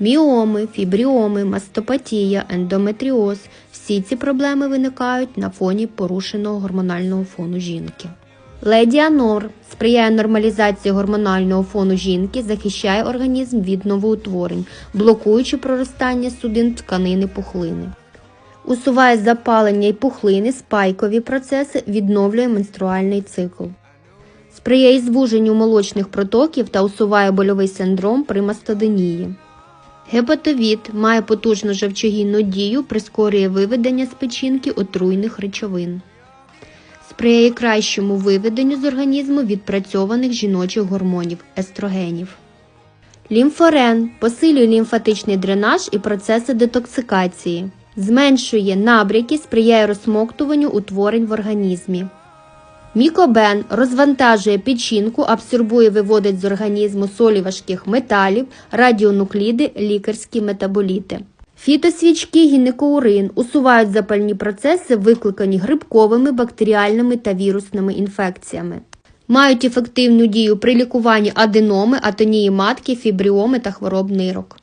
Міоми, фібріоми, мастопатія, ендометріоз всі ці проблеми виникають на фоні порушеного гормонального фону жінки. Ледіанор сприяє нормалізації гормонального фону жінки, захищає організм від новоутворень, блокуючи проростання судин тканини пухлини. Усуває запалення і пухлини, спайкові процеси, відновлює менструальний цикл. Сприяє звуженню молочних протоків та усуває больовий синдром при мастодинії. Гепатовід має потужну жовчогінну дію, прискорює виведення з печінки отруйних речовин. Сприяє кращому виведенню з організму відпрацьованих жіночих гормонів естрогенів. Лімфорен посилює лімфатичний дренаж і процеси детоксикації, зменшує набряки, сприяє розсмоктуванню утворень в організмі. Мікобен розвантажує печінку, абсорбує, виводить з організму солі важких металів, радіонукліди, лікарські метаболіти. Фітосвічки гінекоурин усувають запальні процеси, викликані грибковими, бактеріальними та вірусними інфекціями. Мають ефективну дію при лікуванні аденоми, атонії матки, фібріоми та хвороб нирок.